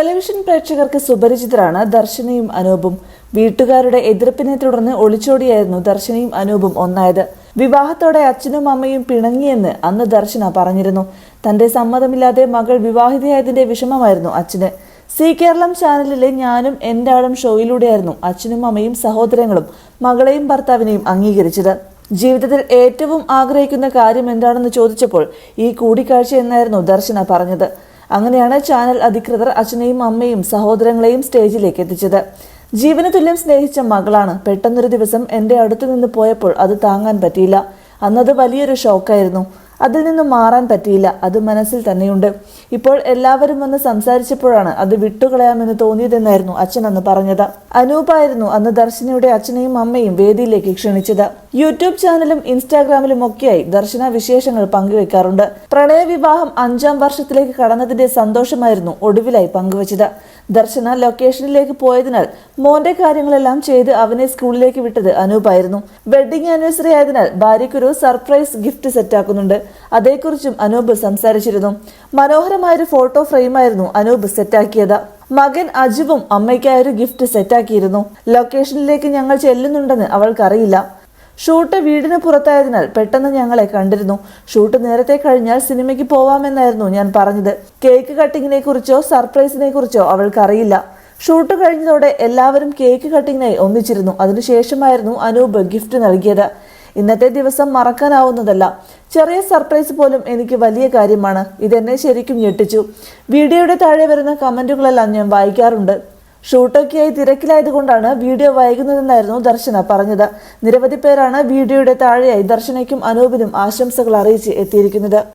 Television പ്രേക്ഷകർക്ക് സുപരിചിതരാണ് ദർശനയും അനൂപും. വീട്ടുകാരുടെ എതിർപ്പിനെ തുടർന്ന് ഒളിച്ചോടിയായിരുന്നു ദർശനയും അനൂപും ഒന്നായത്. വിവാഹത്തോടെ അച്ഛനും അമ്മയും പിണങ്ങിയെന്ന് അന്ന് ദർശന പറഞ്ഞിരുന്നു. തന്റെ സമ്മതമില്ലാതെ മകൾ വിവാഹിതയായതിന്റെ വിഷമമായിരുന്നു അച്ഛന്. സി കേരളം ചാനലിലെ ഞാനും എന്റെ ആളും ഷോയിലൂടെയായിരുന്നു അച്ഛനും അമ്മയും സഹോദരങ്ങളും മകളെയും ഭർത്താവിനെയും അംഗീകരിച്ചത്. ജീവിതത്തിൽ ഏറ്റവും ആഗ്രഹിക്കുന്ന കാര്യം എന്താണെന്ന് ചോദിച്ചപ്പോൾ ഈ കൂടിക്കാഴ്ച എന്നായിരുന്നു ദർശന പറഞ്ഞത്. അങ്ങനെയാണ് ചാനൽ അധികൃതർ അച്ഛനെയും അമ്മയും സഹോദരങ്ങളെയും സ്റ്റേജിലേക്ക് എത്തിച്ചത്. ജീവന തുല്യം സ്നേഹിച്ച മകളാണ്. പെട്ടെന്നൊരു ദിവസം എന്റെ അടുത്തു നിന്ന് പോയപ്പോൾ അത് താങ്ങാൻ പറ്റിയില്ല. അന്നത് വലിയൊരു ഷോക്കായിരുന്നു. അതിൽ നിന്ന് മാറാൻ പറ്റിയില്ല. അത് മനസ്സിൽ തന്നെയുണ്ട്. ഇപ്പോൾ എല്ലാവരും വന്ന് സംസാരിച്ചപ്പോഴാണ് അത് വിട്ടുകളയാമെന്ന് തോന്നിയതെന്നായിരുന്നു അച്ഛൻ അന്ന് പറഞ്ഞത്. അനൂപായിരുന്നു അന്ന് ദർശനയുടെ അച്ഛനെയും അമ്മയും വേദിയിലേക്ക് ക്ഷണിച്ചത്. യൂട്യൂബ് ചാനലും ഇൻസ്റ്റാഗ്രാമിലും ഒക്കെയായി ദർശന വിശേഷങ്ങൾ പങ്കുവെക്കാറുണ്ട്. പ്രണയവിവാഹം അഞ്ചാം വർഷത്തിലേക്ക് കടന്നതിന്റെ സന്തോഷമായിരുന്നു ഒടുവിലായി പങ്കുവച്ചത്. ദർശന ലൊക്കേഷനിലേക്ക് പോയതിനാൽ മോന്റെ കാര്യങ്ങളെല്ലാം ചെയ്ത് അവനെ സ്കൂളിലേക്ക് വിട്ടത് അനൂപായിരുന്നു. വെഡിങ് ആനിവേഴ്സറി ആയതിനാൽ ഭാര്യയ്ക്കൊരു സർപ്രൈസ് ഗിഫ്റ്റ് സെറ്റാക്കുന്നുണ്ട്. അതേക്കുറിച്ചും അനൂപ് സംസാരിച്ചിരുന്നു. മനോഹരമായൊരു ഫോട്ടോ ഫ്രെയിമായിരുന്നു അനൂപ് സെറ്റാക്കിയത്. മകൻ അജുവും അമ്മയ്ക്കായൊരു ഗിഫ്റ്റ് സെറ്റാക്കിയിരുന്നു. ലൊക്കേഷനിലേക്ക് ഞങ്ങൾ ചെല്ലുന്നുണ്ടെന്ന് അവൾക്കറിയില്ല. ഷൂട്ട് വീടിന് പുറത്തായതിനാൽ പെട്ടെന്ന് ഞങ്ങളെ കണ്ടിരുന്നു. ഷൂട്ട് നേരത്തെ കഴിഞ്ഞാൽ സിനിമയ്ക്ക് പോവാമെന്നായിരുന്നു ഞാൻ പറഞ്ഞത്. കേക്ക് കട്ടിങ്ങിനെ കുറിച്ചോ സർപ്രൈസിനെ കുറിച്ചോ അവൾക്കറിയില്ല. ഷൂട്ട് കഴിഞ്ഞതോടെ എല്ലാവരും കേക്ക് കട്ടിങ്ങിനായി ഒന്നിച്ചിരുന്നു. അതിനുശേഷമായിരുന്നു അനൂപ് ഗിഫ്റ്റ് നൽകിയത്. ഇന്നത്തെ ദിവസം മറക്കാനാവുന്നതല്ല. ചെറിയ സർപ്രൈസ് പോലും എനിക്ക് വലിയ കാര്യമാണ്. ഇതെന്നെ ശരിക്കും ഞെട്ടിച്ചു. വീഡിയോയുടെ താഴെ വരുന്ന കമന്റുകളെല്ലാം ഞാൻ വായിക്കാറുണ്ട്. ഷൂട്ടൊക്കെയായി തിരക്കിലായതുകൊണ്ടാണ് വീഡിയോ വൈകുന്നതെന്നായിരുന്നു ദർശന പറഞ്ഞത്. നിരവധി പേരാണ് വീഡിയോയുടെ താഴെയായി ദർശനയ്ക്കും അനൂപിനും ആശംസകൾ അറിയിച്ച് എത്തിയിരിക്കുന്നത്.